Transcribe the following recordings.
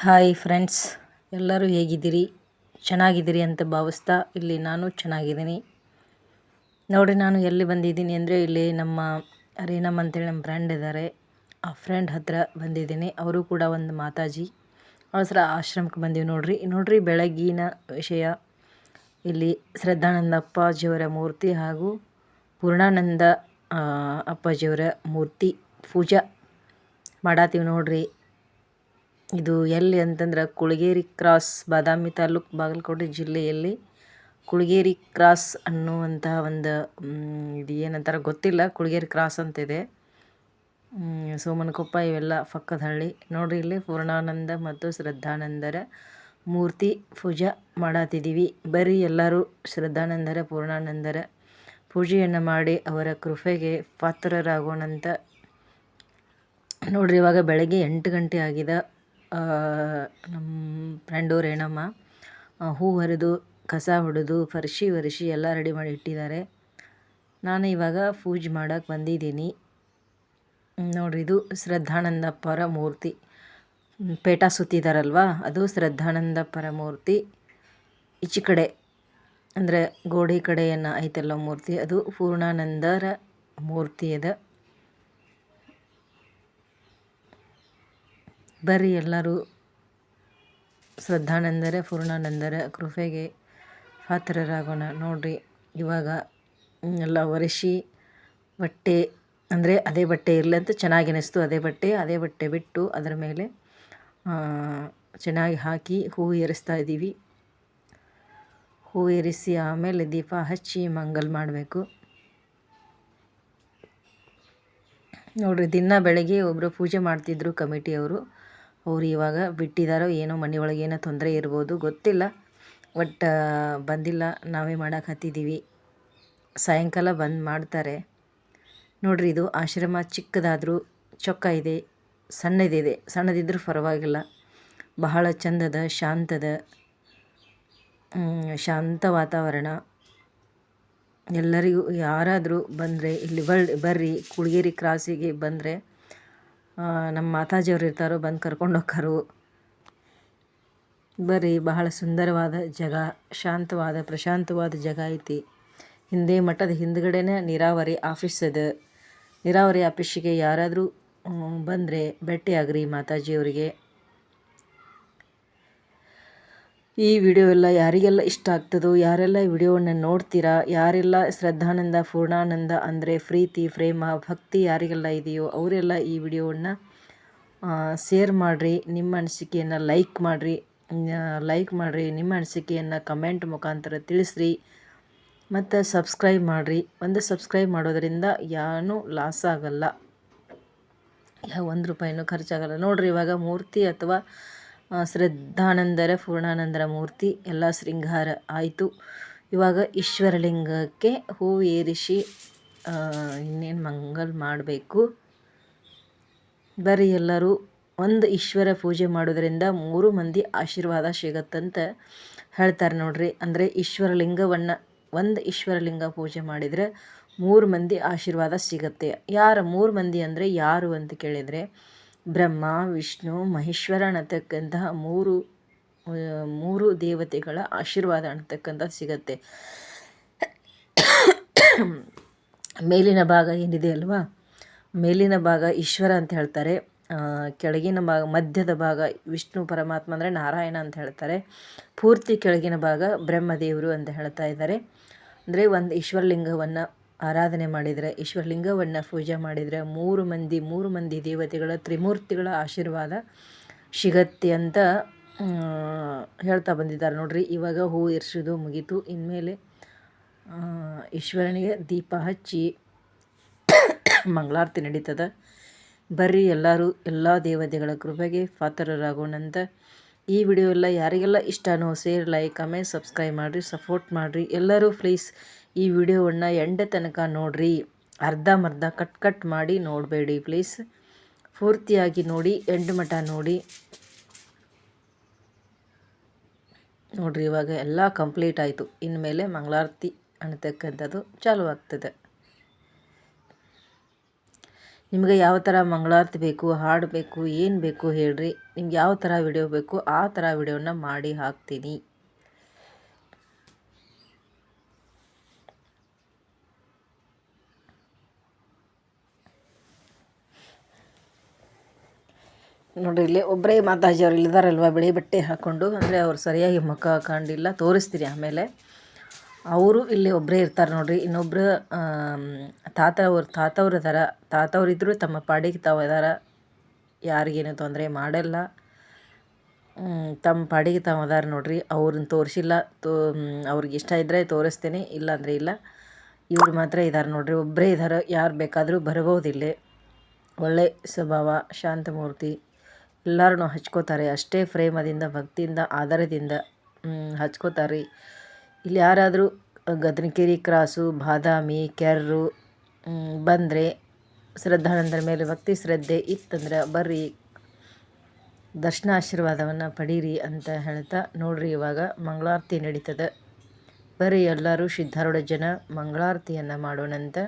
Hi friends, ಎಲ್ಲರೂ ಹೇಗಿದ್ದೀರಿ? ಚೆನ್ನಾಗಿದ್ದೀರಿ ಅಂತ ಭಾವಿಸ್ತಾ ಇಲ್ಲಿ ನಾನು ಚೆನ್ನಾಗಿದ್ದೀನಿ. ನೋಡಿ, ನಾನು ಎಲ್ಲಿ ಬಂದಿದ್ದೀನಿ ಅಂದರೆ ಇಲ್ಲಿ ನಮ್ಮ ರೀನಮ್ ಅಂತೇಳಿ ನಮ್ಮ ಫ್ರೆಂಡ್ ಇದ್ದಾರೆ. ಆ ಫ್ರೆಂಡ್ ಹತ್ರ ಬಂದಿದ್ದೀನಿ. ಅವರು ಕೂಡ ಒಂದು ಮಾತಾಜಿ. ಅವಸರ ಆಶ್ರಮಕ್ಕೆ ಬಂದೀವಿ ನೋಡಿರಿ. ನೋಡ್ರಿ ಬೆಳಗ್ಗಿನ ವಿಷಯ. ಇಲ್ಲಿ ಶ್ರದ್ಧಾನಂದ ಅಪ್ಪಾಜಿಯವರ ಮೂರ್ತಿ ಹಾಗೂ ಪೂರ್ಣಾನಂದ ಅಪ್ಪಾಜಿಯವರ ಮೂರ್ತಿ ಪೂಜಾ ಮಾಡತ್ತೀವಿ ನೋಡ್ರಿ. ಇದು ಎಲ್ಲಿ ಅಂತಂದ್ರೆ ಕುಳಗೇರಿ ಕ್ರಾಸ್ ಬಾದಾಮಿ ತಾಲೂಕು ಬಾಗಲಕೋಟೆ ಜಿಲ್ಲೆಯಲ್ಲಿ. ಕುಳಗೇರಿ ಕ್ರಾಸ್ ಅನ್ನುವಂತಹ ಒಂದು ಇದು ಏನಂತಾರೆ ಗೊತ್ತಿಲ್ಲ. ಕುಳಗೇರಿ ಕ್ರಾಸ್ ಅಂತಿದೆ. ಸೋಮನಕೊಪ್ಪ ಇವೆಲ್ಲ ಪಕ್ಕದ ಹಳ್ಳಿ. ನೋಡ್ರಿ ಇಲ್ಲಿ ಪೂರ್ಣಾನಂದ ಮತ್ತು ಶ್ರದ್ಧಾನಂದರ ಮೂರ್ತಿ ಪೂಜಾ ಮಾಡತ್ತಿದ್ದೀವಿ ಬರೀ ಎಲ್ಲರೂ ಶ್ರದ್ಧಾನಂದರ, ಪೂರ್ಣಾನಂದರ ಪೂಜೆಯನ್ನು ಮಾಡಿ ಅವರ ಕೃಪೆಗೆ ಪಾತ್ರರಾಗೋಣಂತ. ನೋಡ್ರಿ ಇವಾಗ ಬೆಳಗ್ಗೆ ಎಂಟು ಗಂಟೆ ಆಗಿದೆ. ನಮ್ಮ ಫ್ರೆಂಡು ರೇಣಮ್ಮ ಹೂ ಹರಿದು, ಕಸ ಹೊಡೆದು, ಫರ್ಶಿ ವರ್ಷಿ ಎಲ್ಲ ರೆಡಿ ಮಾಡಿ ಇಟ್ಟಿದ್ದಾರೆ. ನಾನು ಇವಾಗ ಪೂಜೆ ಮಾಡಕ್ಕೆ ಬಂದಿದ್ದೀನಿ. ನೋಡಿರಿ, ಇದು ಶ್ರದ್ಧಾನಂದಪ್ಪರ ಮೂರ್ತಿ. ಪೇಟ ಸುತ್ತಿದಾರಲ್ವಾ? ಅದು ಶ್ರದ್ಧಾನಂದಪ್ಪರ ಮೂರ್ತಿ. ಈಚೆ ಕಡೆ, ಅಂದರೆ ಗೋಡೆ ಕಡೆಯನ್ನು ಐತಲ್ಲ ಮೂರ್ತಿ, ಅದು ಪೂರ್ಣಾನಂದರ ಮೂರ್ತಿ ಅದ. ಬರ್ರಿ ಎಲ್ಲರೂ. ಶ್ರದ್ಧಾನಂದರ, ಪೂರ್ಣಾನಂದರ, ಕೃಪೆಗೆ ಪಾತ್ರರಾಗೋಣ. ನೋಡ್ರಿ, ಇವಾಗ ಎಲ್ಲ ಒರೆಸಿ ಬಟ್ಟೆ, ಅಂದರೆ ಅದೇ ಬಟ್ಟೆ ಇರಲಿ ಅಂತ ಚೆನ್ನಾಗಿ ಅನಿಸ್ತು ಅದೇ ಬಟ್ಟೆ ಅದೇ ಬಟ್ಟೆ ಬಿಟ್ಟು ಅದರ ಮೇಲೆ ಚೆನ್ನಾಗಿ ಹಾಕಿ ಹೂ ಏರಿಸ್ತಾ ಇದ್ದೀವಿ. ಹೂ ಏರಿಸಿ ಆಮೇಲೆ ದೀಪ ಹಚ್ಚಿ ಮಂಗಲ್ ಮಾಡಬೇಕು. ನೋಡ್ರಿ, ದಿನ ಬೆಳಗ್ಗೆ ಒಬ್ಬರು ಪೂಜೆ ಮಾಡ್ತಿದ್ರು ಕಮಿಟಿಯವರು. ಅವ್ರು ಇವಾಗ ಬಿಟ್ಟಿದ್ದಾರೋ ಏನೋ ಮನೆ ಒಳಗೆ ಏನೋ ತೊಂದರೆ ಇರ್ಬೋದು, ಗೊತ್ತಿಲ್ಲ. ಒಟ್ಟು, ಬಂದಿಲ್ಲ. ನಾವೇ ಮಾಡಕ್ಕೆ ಹತ್ತಿದ್ದೀವಿ ಸಾಯಂಕಾಲ ಬಂದು ಮಾಡ್ತಾರೆ. ನೋಡ್ರಿ, ಇದು ಆಶ್ರಮ ಚಿಕ್ಕದಾದರೂ ಚೊಕ್ಕ ಇದೆ, ಸಣ್ಣದಿದೆ. ಸಣ್ಣದಿದ್ದರೂ ಪರವಾಗಿಲ್ಲ. ಬಹಳ ಚಂದದ, ಶಾಂತದ ಶಾಂತ ವಾತಾವರಣ. ಎಲ್ಲರಿಗೂ ಯಾರಾದರೂ ಬಂದರೆ, ಇಲ್ಲಿ ಬರ್ ಬರ್ರಿ ಕುಳಗೇರಿ ಕ್ರಾಸಿಗೆ ಬಂದರೆ ನಮ್ಮ ಮಾತಾಜಿಯವ್ರು ಇರ್ತಾರೋ, ಬಂದು ಕರ್ಕೊಂಡು ಹೋಗ್ತಾರು. ಬರ್ರಿ ಬಹಳ ಸುಂದರವಾದ ಜಾಗ, ಶಾಂತವಾದ, ಪ್ರಶಾಂತವಾದ ಜಾಗ ಐತಿ. ಹಿಂದೆ ಮಠದ ಹಿಂದ್ಗಡೆನೇ ನೀರಾವರಿ ಆಫೀಸ್ ಅದ ನೀರಾವರಿ ಆಫೀಸಿಗೆ ಯಾರಾದರೂ ಬಂದರೆ ಭೇಟಿಯಾಗ್ರಿ ಮಾತಾಜಿಯವರಿಗೆ. ಈ ವಿಡಿಯೋ ಎಲ್ಲ ಯಾರಿಗೆಲ್ಲ ಇಷ್ಟ ಆಗ್ತದೋ, ಯಾರೆಲ್ಲ ಈ ವಿಡಿಯೋವನ್ನು ನೋಡ್ತೀರಾ, ಯಾರೆಲ್ಲ ಶ್ರದ್ಧಾನಂದ, ಪೂರ್ಣಾನಂದ ಅಂದರೆ ಪ್ರೀತಿ, ಪ್ರೇಮ, ಭಕ್ತಿ ಯಾರಿಗೆಲ್ಲ ಇದೆಯೋ ಅವರೆಲ್ಲ ಈ ವಿಡಿಯೋವನ್ನು ಶೇರ್ ಮಾಡಿರಿ, ನಿಮ್ಮ ಅನಿಸಿಕೆಯನ್ನು ಲೈಕ್ ಮಾಡಿರಿ ಲೈಕ್ ಮಾಡಿರಿ, ನಿಮ್ಮ ಅನಿಸಿಕೆಯನ್ನು ಕಮೆಂಟ್ ಮುಖಾಂತರ ತಿಳಿಸ್ರಿ, ಮತ್ತು ಸಬ್ಸ್ಕ್ರೈಬ್ ಮಾಡಿರಿ. ಒಂದು ಸಬ್ಸ್ಕ್ರೈಬ್ ಮಾಡೋದರಿಂದ ಏನೂ ಲಾಸ್ ಆಗಲ್ಲ. ಯಾವ ಒಂದು ರೂಪಾಯಿನೂ ಖರ್ಚಾಗಲ್ಲ. ನೋಡಿರಿ, ಇವಾಗ ಮೂರ್ತಿ ಅಥವಾ ಶ್ರದ್ಧಾನಂದರ, ಪೂರ್ಣಾನಂದರ ಮೂರ್ತಿ, ಎಲ್ಲ ಶೃಂಗಾರ ಆಯಿತು. ಇವಾಗ ಈಶ್ವರಲಿಂಗಕ್ಕೆ ಹೂವು ಏರಿಸಿ ಇನ್ನೇನು ಮಂಗಲ್ ಮಾಡಬೇಕು. ಬರೀ ಎಲ್ಲರೂ, ಒಂದು ಈಶ್ವರ ಪೂಜೆ ಮಾಡೋದರಿಂದ ಮೂರು ಮಂದಿ ಆಶೀರ್ವಾದ ಸಿಗತ್ತಂತ ಹೇಳ್ತಾರೆ ನೋಡ್ರಿ. ಅಂದರೆ ಈಶ್ವರಲಿಂಗವನ್ನು, ಒಂದು ಈಶ್ವರಲಿಂಗ ಪೂಜೆ ಮಾಡಿದರೆ ಮೂರು ಮಂದಿ ಆಶೀರ್ವಾದ ಸಿಗತ್ತೆ. ಯಾರು ಮೂರು ಮಂದಿ ಅಂದರೆ ಯಾರು ಅಂತ ಕೇಳಿದರೆ ಬ್ರಹ್ಮ, ವಿಷ್ಣು, ಮಹೇಶ್ವರ ಅನ್ನತಕ್ಕಂತಹ ಮೂರು ಮೂರು ದೇವತೆಗಳ ಆಶೀರ್ವಾದ ಅನ್ನತಕ್ಕಂಥ ಸಿಗತ್ತೆ. ಮೇಲಿನ ಭಾಗ ಏನಿದೆ ಅಲ್ವಾ? ಮೇಲಿನ ಭಾಗ ಈಶ್ವರ ಅಂತ ಹೇಳ್ತಾರೆ. ಕೆಳಗಿನ ಭಾಗ, ಮಧ್ಯದ ಭಾಗ ವಿಷ್ಣು, ಪರಮಾತ್ಮ ಅಂದರೆ ನಾರಾಯಣ ಅಂತ ಹೇಳ್ತಾರೆ. ಪೂರ್ತಿ ಕೆಳಗಿನ ಭಾಗ ಬ್ರಹ್ಮದೇವರು ಅಂತ ಹೇಳ್ತಾ ಇದ್ದಾರೆ. ಅಂದರೆ ಒಂದು ಈಶ್ವರಲಿಂಗವನ್ನು ಆರಾಧನೆ ಮಾಡಿದರೆ ಈಶ್ವರಲಿಂಗವನ್ನು ಪೂಜೆ ಮಾಡಿದರೆ ಮೂರು ಮಂದಿ ಮೂರು ಮಂದಿ ದೇವತೆಗಳ ತ್ರಿಮೂರ್ತಿಗಳ ಆಶೀರ್ವಾದ ಸಿಗತ್ತೆ ಅಂತ ಹೇಳ್ತಾ ಬಂದಿದ್ದಾರೆ ನೋಡಿರಿ. ಇವಾಗ ಹೂ ಇರಿಸೋದು ಮುಗೀತು. ಇನ್ಮೇಲೆ ಈಶ್ವರನಿಗೆ ದೀಪ ಹಚ್ಚಿ ಮಂಗಳಾರತಿ ನಡೀತದ. ಬರ್ರಿ ಎಲ್ಲರೂ, ಎಲ್ಲ ದೇವತೆಗಳ ಕೃಪೆಗೆ ಪಾತ್ರರಾಗೋಣಂತ ಈ ವಿಡಿಯೋ ಎಲ್ಲ ಯಾರಿಗೆಲ್ಲ ಇಷ್ಟನೋ ಶೇರ್ ಲೈಕ್ ಕಮೆಂಟ್ ಸಬ್ಸ್ಕ್ರೈಬ್ ಮಾಡಿರಿ ಸಪೋರ್ಟ್ ಮಾಡಿರಿ. ಎಲ್ಲರೂ ಪ್ಲೀಸ್ ಈ ವಿಡಿಯೋವನ್ನು ಎಂಡ ತನಕ ನೋಡಿರಿ. ಅರ್ಧಂಬರ್ಧ ಕಟ್ ಕಟ್ ಮಾಡಿ ನೋಡಬೇಡಿ ಪ್ಲೀಸ್ ಪೂರ್ತಿಯಾಗಿ ನೋಡಿ ಎಂಡ್ ಮಠ ನೋಡಿ. ನೋಡಿರಿ, ಇವಾಗ ಎಲ್ಲ ಕಂಪ್ಲೀಟ್ ಆಯಿತು. ಇನ್ಮೇಲೆ ಮಂಗಳಾರತಿ ಅನ್ನತಕ್ಕಂಥದ್ದು ಚಾಲು ಆಗ್ತದೆ. ನಿಮಗೆ ಯಾವ ಥರ ಮಂಗಳಾರತಿ ಬೇಕು, ಹಾಡು ಬೇಕು, ಏನು ಬೇಕು ಹೇಳ್ರಿ. ನಿಮ್ಗೆ ಯಾವ ಥರ ವಿಡಿಯೋ ಬೇಕು, ಆ ಥರ ವಿಡಿಯೋನ ಮಾಡಿ ಹಾಕ್ತೀನಿ. ನೋಡ್ರಿ, ಇಲ್ಲಿ ಒಬ್ಬರೇ ಮಾತಾಜಿ ಅವ್ರು ಇಲ್ಲಿದಾರಲ್ವ ಬಿಳಿ ಬಟ್ಟೆ ಹಾಕ್ಕೊಂಡು ಅಂದರೆ ಅವ್ರು ಸರಿಯಾಗಿ ಮುಖ ಕಂಡಿಲ್ಲ ತೋರಿಸ್ತೀನಿ ಆಮೇಲೆ. ಅವರು ಇಲ್ಲಿ ಒಬ್ಬರೇ ಇರ್ತಾರೆ ನೋಡ್ರಿ ಇನ್ನೊಬ್ಬರು ತಾತ ಅವ್ರು ತಾತವ್ರು ಇದಾರ ತಾತವ್ರು ಇದ್ದರು ತಮ್ಮ ಪಾಡಿಗೆ ತಾವು ಇದಾರ, ಯಾರಿಗೇನು ತೊಂದರೆ ಮಾಡಲ್ಲ. ತಮ್ಮ ಪಾಡಿಗೆ ತಾವು ಅದಾರ ನೋಡ್ರಿ, ಅವ್ರನ್ನ ತೋರಿಸಿಲ್ಲ, ತೋ ಅವ್ರಿಗೆ ಇಷ್ಟ ಇದ್ದರೆ ತೋರಿಸ್ತೀನಿ ಇಲ್ಲ ಅಂದರೆ ಇಲ್ಲ. ಇವ್ರು ಮಾತ್ರ ಇದ್ದಾರೆ ನೋಡ್ರಿ ಒಬ್ಬರೇ ಇದ್ದಾರೆ ಯಾರು ಬೇಕಾದರೂ ಬರಬಹುದು ಇಲ್ಲಿ ಒಳ್ಳೆ ಸ್ವಭಾವ ಶಾಂತಮೂರ್ತಿ ಎಲ್ಲರೂ ಹಚ್ಕೋತಾರೆ. ಅಷ್ಟೇ ಪ್ರೇಮದಿಂದ, ಭಕ್ತಿಯಿಂದ, ಆಧಾರದಿಂದ ಹಚ್ಕೋತಾರೆ. ಇಲ್ಲಿ ಯಾರಾದರೂ ಗದನಕೇರಿ, ಕ್ರಾಸು, ಬಾದಾಮಿ, ಕೆರ್ರು ಬಂದರೆ ಶ್ರದ್ಧಾನಂದರ ಮೇಲೆ ಭಕ್ತಿ ಶ್ರದ್ಧೆ ಇತ್ತಂದ್ರೆ ಬರ್ರಿ ದರ್ಶನ ಆಶೀರ್ವಾದವನ್ನು ಪಡೀರಿ ಅಂತ ಹೇಳ್ತಾ ನೋಡ್ರಿ. ಇವಾಗ ಮಂಗಳಾರತಿ ನಡೀತದೆ. ಬರ್ರಿ ಎಲ್ಲರೂ, ಸಿದ್ಧಾರೂಢ ಜನ ಮಂಗಳಾರತಿಯನ್ನು ಮಾಡೋಣಂತ.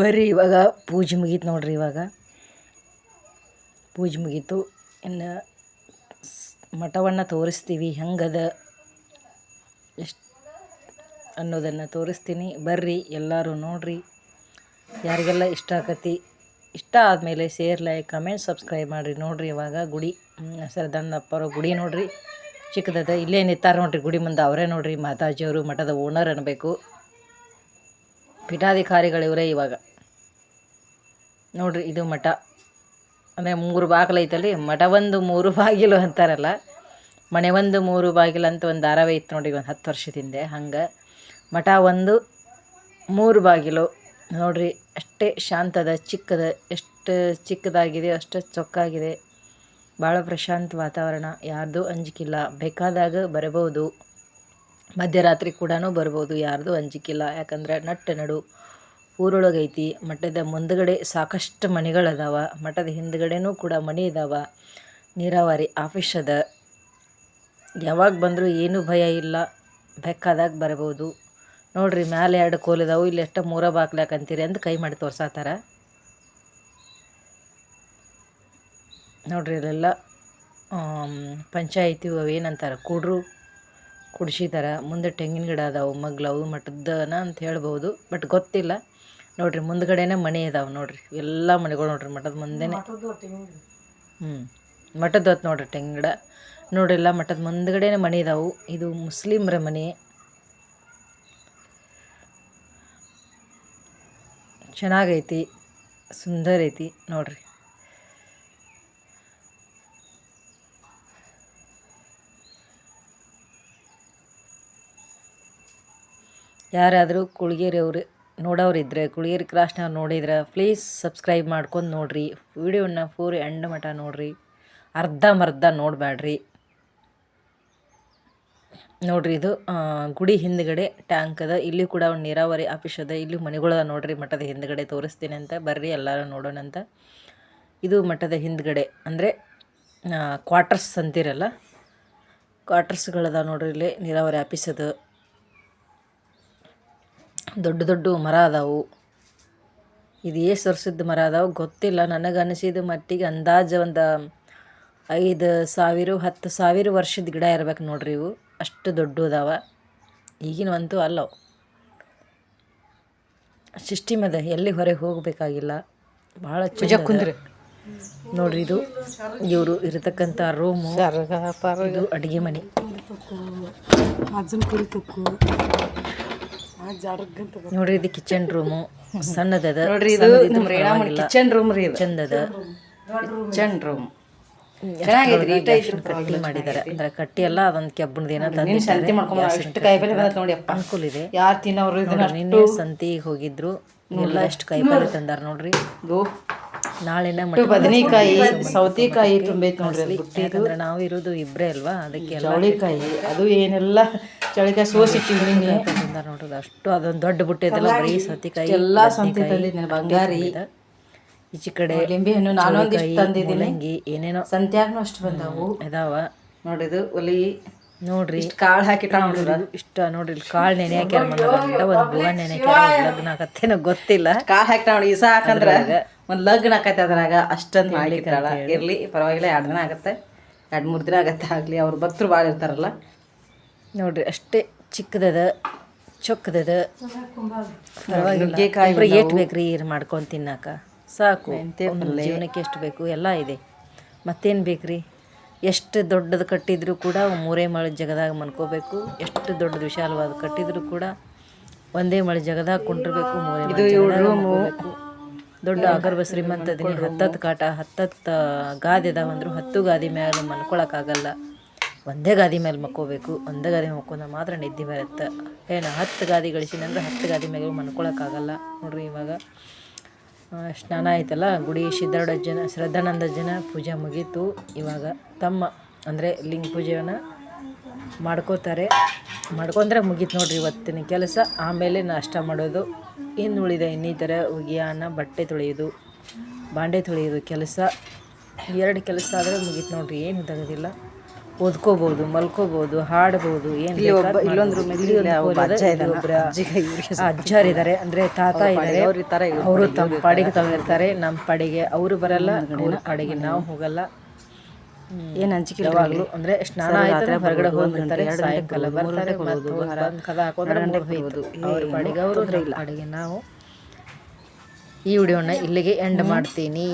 ಬರ್ರಿ, ಇವಾಗ ಪೂಜೆ ಮುಗೀತು ನೋಡ್ರಿ ಇವಾಗ. ಪೂಜೆ ಮುಗೀತು. ಇನ್ನು ಮಠವನ್ನು ತೋರಿಸ್ತೀವಿ, ಹೆಂಗದ ಎಷ್ಟು ಅನ್ನೋದನ್ನು ತೋರಿಸ್ತೀನಿ. ಬರ್ರಿ, ಎಲ್ಲರೂ ನೋಡ್ರಿ. ಯಾರಿಗೆಲ್ಲ ಇಷ್ಟ ಆಕತಿ ಇಷ್ಟ ಆದಮೇಲೆ ಶೇರ್ ಲೈಕ್ ಕಮೆಂಟ್ ಸಬ್ಸ್ಕ್ರೈಬ್ ಮಾಡಿರಿ. ನೋಡ್ರಿ ಇವಾಗ ಗುಡಿ ಸರದಣ್ಣಪ್ಪರ ಗುಡಿ ನೋಡ್ರಿ. ಚಿಕ್ಕದದ, ಇಲ್ಲೇ ನಿತ್ತಾರೆ ನೋಡ್ರಿ ಗುಡಿ ಮುಂದೆ. ಅವರೇ ನೋಡ್ರಿ ಮಾತಾಜಿಯವರು, ಮಠದ ಓನರ್ ಅನ್ನಬೇಕು ಪೀಠಾಧಿಕಾರಿಗಳು ಇವರೇ ಇವಾಗ. ನೋಡ್ರಿ, ಇದು ಮಠ. ಅಂದರೆ ಮೂರು ಬಾಗಿಲು ಐತಲ್ಲಿ ಒಂದು ಮೂರು ಬಾಗಿಲು ಅಂತಾರಲ್ಲ. ಮನೆ ಒಂದು ಮೂರು ಬಾಗಿಲು ಅಂತ ಒಂದು ಧಾರಾವಾಹಿ ಇತ್ತು ನೋಡಿ ಒಂದು ಹತ್ತು ವರ್ಷದಿಂದ. ಹಂಗೆ ಮಠ ಒಂದು ಮೂರು ಬಾಗಿಲು. ನೋಡ್ರಿ, ಅಷ್ಟೇ ಶಾಂತದ, ಚಿಕ್ಕದ, ಎಷ್ಟು ಚಿಕ್ಕದಾಗಿದೆ, ಅಷ್ಟು ಚೊಕ್ಕಾಗಿದೆ. ಭಾಳ ಪ್ರಶಾಂತ ವಾತಾವರಣ. ಯಾರ್ದು ಅಂಜಿಕಿಲ್ಲ. ಬೇಕಾದಾಗ ಬರಬಹುದು. ಮಧ್ಯರಾತ್ರಿ ಕೂಡ ಬರ್ಬೋದು, ಯಾರ್ದು ಅಂಜಿಕಿಲ್ಲ. ಯಾಕಂದ್ರೆ ನಟ್ಟು ನಡು ಊರೊಳಗೈತಿ, ಮಠದ ಮುಂದುಗಡೆ ಸಾಕಷ್ಟು ಮನೆಗಳದಾವ ಮಠದ ಹಿಂದ್ಗಡೆನೂ ಕೂಡ ಮನೆ ಇದಾವ. ನೀರಾವರಿ ಆಫೀಸ್ ಅದ. ಯಾವಾಗ ಬಂದರೂ ಏನೂ ಭಯ ಇಲ್ಲ. ಬೆಕ್ಕಾದಾಗ ಬರಬಹುದು ನೋಡ್ರಿ, ಮ್ಯಾಲೆ ಎರಡು ಕೋಲಿದಾವು ಇಲ್ಲಿ ಎಷ್ಟು ಮೂರ ಬಾಕ್ಲಾಕಂತೀರಿ ಅಂತ ಕೈ ಮಾಡಿ ತೋರ್ಸಾತಾರ. ನೋಡ್ರಿ, ಇಲ್ಲೆಲ್ಲ ಪಂಚಾಯಿತಿ ಅವೇನಂತಾರೆ? ಕೂಡ್ರು. ಕುಡ್ಸಿದಾರ. ಮುಂದೆ ತೆಂಗಿನ ಗಿಡ ಅದಾವು ಅವು ಮಟ್ಟದನ ಅಂತ ಹೇಳ್ಬೋದು ಬಟ್ ಗೊತ್ತಿಲ್ಲ. ನೋಡ್ರಿ, ಮುಂದ್ಗಡೆನೇ ಮನೆ ಇದಾವೆ ನೋಡ್ರಿ. ಎಲ್ಲ ಮನೆಗಳು ನೋಡ್ರಿ, ಮಠದ ಮುಂದೆನೇ. ಹ್ಞೂ ಮಠದ ಹೊತ್ತು ನೋಡ್ರಿ ತೆಂಗಿನ ಗಿಡ. ನೋಡ್ರಿ, ಎಲ್ಲ ಮಠದ ಮುಂದ್ಗಡೆನೇ ಮನೆ ಇದಾವೆ ಇದು ಮುಸ್ಲಿಮ್ರ ಮನೆ ಚೆನ್ನಾಗೈತಿ ಸುಂದರ ಐತಿ ನೋಡ್ರಿ. ಯಾರಾದರೂ ಕುಳ್ಗೇರಿ ಅವ್ರು ನೋಡೋರಿದ್ರೆ ಕುಳ್ಗೇರಿ ಕ್ರಾಸ್ನವ್ರು ನೋಡಿದ್ರೆ ಪ್ಲೀಸ್ ಸಬ್ಸ್ಕ್ರೈಬ್ ಮಾಡ್ಕೊಂಡು ನೋಡಿರಿ. ವಿಡಿಯೋನ ಪೂರಿ ಎಂಡ್ ಮಠ ನೋಡಿರಿ. ಮರ್ಧ ನೋಡಬೇಡ್ರಿ ನೋಡ್ರಿ ಇದು ಗುಡಿ ಹಿಂದ್ಗಡೆ ಟ್ಯಾಂಕ್ ಅದ. ಇಲ್ಲಿ ಕೂಡ ಒಂದು ನೀರಾವರಿ ಆಫೀಸ್ ಅದ. ಇಲ್ಲಿ ಮನೆಗಳದ ನೋಡ್ರಿ, ಮಠದ ಹಿಂದ್ಗಡೆ ತೋರಿಸ್ತೀನಿ ಅಂತ. ಬರ್ರಿ ಎಲ್ಲರೂ ನೋಡೋಣ ಅಂತ. ಇದು ಮಠದ ಹಿಂದ್ಗಡೆ ಅಂದರೆ ಕ್ವಾರ್ಟರ್ಸ್ ಅಂತಿರಲ್ಲ? ಕ್ವಾರ್ಟರ್ಸ್ಗಳದ ನೋಡ್ರಿ ಇಲ್ಲಿ ನೀರಾವರಿ ಆಫೀಸ್ ಅದು. ದೊಡ್ಡ ದೊಡ್ಡ ಮರ ಅದಾವು. ಇದು ಎಷ್ಟು ವರ್ಷದ ಮರ ಅದಾವು. ಗೊತ್ತಿಲ್ಲ. ನನಗೆ ಅನಿಸಿದ ಮಟ್ಟಿಗೆ ಅಂದಾಜು ಒಂದು ಐದು ಸಾವಿರ ಹತ್ತು ಸಾವಿರ ವರ್ಷದ ಗಿಡ ಇರ್ಬೇಕು ನೋಡ್ರಿ ಇವು. ಅಷ್ಟು ದೊಡ್ಡ ಅದಾವ. ಈಗಿನವಂತೂ ಅಲ್ಲವು ಸಿಸ್ಟಿಮ್ ಅದ ಎಲ್ಲಿ ಹೊರಗೆ ಹೋಗಬೇಕಾಗಿಲ್ಲ. ಭಾಳ ಕುಂದ್ರಿ. ನೋಡ್ರಿ ಇದು. ಇವರು ಇರತಕ್ಕಂಥ ರೂಮು ಇದು ಅಡುಗೆ ಮನೆ. ನೋಡ್ರಿ ಇದು ಕಿಚನ್ ರೂಮು ಸಣ್ಣದದ ನೋಡ್ರಿ ಇದು ನಮ್ಮ ರೇಣಾಮಣಿ ಕಿಚನ್ ರೂಮ್ ರೀ ಇದು. ಚಂದದ ಕಿಚನ್ ರೂಮ್ ಕಟ್ಟಿ ಮಾಡಿದ್ದಾರೆ ಅಂದ್ರೆ ಕಟ್ಟಿ ಎಲ್ಲ ಅದೊಂದು ಕೆಬ್ಬಣದ ಏನೋ ಸಂತಿ ಮಾಡ್ಕೊಂಡ್ ನೋಡಿ ಅಪ್ಪ. ಅನುಕೂಲ ಇದೆ. ಯಾರು ತಿನ್ನೋರು ನಿನ್ನೆ ಸಂತಿಗೆ ಹೋಗಿದ್ರು. ಎಲ್ಲ ಎಷ್ಟು ಕೈ ತಂದಾರ ನೋಡ್ರಿ. ನಾಳೆನ ಬದನೆಕಾಯಿ ಸೌತೆಕಾಯಿ ತುಂಬೈತೆ ನೋಡ್ರಿ ಯಾಕಂದ್ರೆ ನಾವು ಇರೋದು ಇಬ್ರೇ ಅಲ್ವಾ? ಅದಕ್ಕೆ ಚೌಳಿಕಾಯಿ ಅದು ಏನೆಲ್ಲ ಚೌಳಿಕಾಯಿ ಸೋಸಿ ಇಟ್ಟಿದ್ದೀನಿ. ನೋಡೋದು ಅಷ್ಟು ಅದೊಂದು ದೊಡ್ಡ ಬುಟ್ಟಿ ಇದೆಲ್ಲ ಬರೀ ಸೌತೆಕಾಯಿ ಎಲ್ಲ ಸಂತೆ ತಂದಿದ್ದೀನಿ ಬಂಗಾರಿ. ಈಚೆ ಕಡೆ ಲಿಂಬೆ ಹಣ್ಣು ನಾನೊಂದಿಷ್ಟು ತಂದಿದ್ದೀನಿ. ಏನೇನೋ ಸಂತ್ಯಾಗ್ನು ಅಷ್ಟು ಬಂದಾವು. ಇದಾವ. ನೋಡಿದು ಒಲಿ ನೋಡ್ರಿ. ಕಾಳು ಹಾಕಿ ಇಷ್ಟ ನೋಡ್ರಿ ಕಾಳು ನೆನೆ ಹಾಕ್ಯಾರ ಒಂದು ಹೂವ ನೆನೆ ಹಾಕ್ಯಾರ ಲಗ್ನ ಆಗತ್ತೇನೋ ಗೊತ್ತಿಲ್ಲ. ಕಾಳು ಹಾಕಿ ನೋಡಿ ಇಸ ಹಾಕಂದ್ರ ಒಂದ್ ಲಗ್ನ ಆಕೈತೆ ಅದ್ರಾಗ. ಅಷ್ಟೊಂದು ಮಾಡಿರ್ತಾಳ ಇರ್ಲಿ ಪರವಾಗಿಲ್ಲ ಎರಡು ದಿನ ಆಗತ್ತೆ. ಎರಡು ಮೂರು ದಿನ ಆಗತ್ತೆ ಆಗ್ಲಿ. ಅವ್ರು ಭಕ್ತರು ಭಾಳ ಇರ್ತಾರಲ್ಲ. ನೋಡ್ರಿ ಅಷ್ಟೇ ಚಿಕ್ಕದದ ಚೊಕ್ಕದದ. ಪರವಾಗಿಲ್ಲ. ಏಟ್ ಬೇಕ್ರಿ ಇದು ಮಾಡ್ಕೊಂಡು ತಿನ್ನಾಕ? ಸಾಕು. ಜೀವನಕ್ಕೆ ಎಷ್ಟು ಬೇಕು? ಎಲ್ಲ ಇದೆ. ಮತ್ತೇನು ಬೇಕ್ರಿ? ಎಷ್ಟು ದೊಡ್ಡದು ಕಟ್ಟಿದ್ರು ಕೂಡ ಮೂರೇ ಮಳೆ ಜಗದಾಗ ಮನ್ಕೋಬೇಕು. ಎಷ್ಟು ದೊಡ್ಡದು ವಿಶಾಲವಾದ ಕಟ್ಟಿದ್ರು ಕೂಡ ಒಂದೇ ಮಳೆ ಜಗದಾಗ ಕುಂಡಿರ್ಬೇಕು ಮೂರೇ. ದೊಡ್ಡ ಅಗರ್ಭ ಶ್ರೀಮಂತ ದಿನ ಹತ್ತತ್ತು ಕಾಟ ಹತ್ತತ್ತು ಗಾದೆ ಅದಾವಂದ್ರು ಹತ್ತು ಗಾದಿ ಮೇಲೆ ಮಲ್ಕೊಳಕ್ಕಾಗಲ್ಲ. ಒಂದೇ ಗಾದಿ ಮೇಲೆ ಮಕ್ಕೋಬೇಕು ಒಂದೇ ಗಾದಿ ಮಕ್ಕೊಂಡ್ರೆ ಮಾತ್ರ ನಿದ್ದೆ ಬರುತ್ತೆ. ಏನು ಹತ್ತು ಗಾದಿ ಗಳಿಸಿನಂದ್ರೆ ಹತ್ತು ಗಾದಿ ಮೇಲೆ ಮಲ್ಕೊಳಕ್ಕಾಗಲ್ಲ. ನೋಡ್ರಿ ಇವಾಗ ಸ್ನಾನ ಆಯ್ತಲ್ಲ? ಗುಡಿ ಸಿದ್ಧಾರೂಢ ಜನ, ಶ್ರದ್ಧಾನಂದ ಜನ ಪೂಜೆ ಮುಗೀತು. ಇವಾಗ ತಮ್ಮ, ಅಂದರೆ ಲಿಂಗ ಪೂಜೆಯನ್ನು ಮಾಡ್ಕೋತಾರೆ. ಮಾಡ್ಕೊಂಡ್ರೆ ಮುಗೀತು ನೋಡ್ರಿ ಇವತ್ತಿನ ಕೆಲಸ. ಆಮೇಲೆ ನಾಷ್ಟ ಮಾಡೋದು. ಇನ್ನು ಉಳಿದ ಇನ್ನಿತರ ಉಗಿಯಾನ, ಬಟ್ಟೆ ತೊಳೆಯೋದು, ಬಾಂಡೆ ತೊಳೆಯೋದು ಕೆಲಸ. ಎರಡು ಕೆಲಸ ಆದರೆ ಮುಗೀತು ನೋಡ್ರಿ, ಏನು ತೆಗೆದಿಲ್ಲ ಓದ್ಕೋಬಹುದು ಮಲ್ಕೋಬಹುದು ಹಾಡಬಹುದು ಅಜ್ಜಾರಿದ್ದಾರೆ ಅಂದ್ರೆ ತಾತ ಇದ್ದಾರೆ ಅವ್ರು ತಮ್ಮ ಪಾಡಿಗೆ ತಗೊಂಡಿರ್ತಾರೆ. ನಮ್ಮ ಪಾಡಿಗೆ ಅವರು ಬರಲ್ಲ ಪಾಡಿಗೆ ನಾವು ಹೋಗಲ್ಲ. ಏನ್ ಅಂಜಿಕೆ ಅಂದ್ರೆ ಸ್ನಾನ ಆಯ್ತು ಹೊರಗಡೆ ಹೋಗ್ತಾರೆ ಸಾಯಂಕಾಲ ಬರ್ತಾರೆ ಕದ ಅವ್ರ ಪಾಡಿಗೆ ಅವರು ಪಾಡಿಗೆ ನಾವು ಈ ವಿಡಿಯೋನ ಇಲ್ಲಿಗೆ ಎಂಡ್ ಮಾಡ್ತೀನಿ.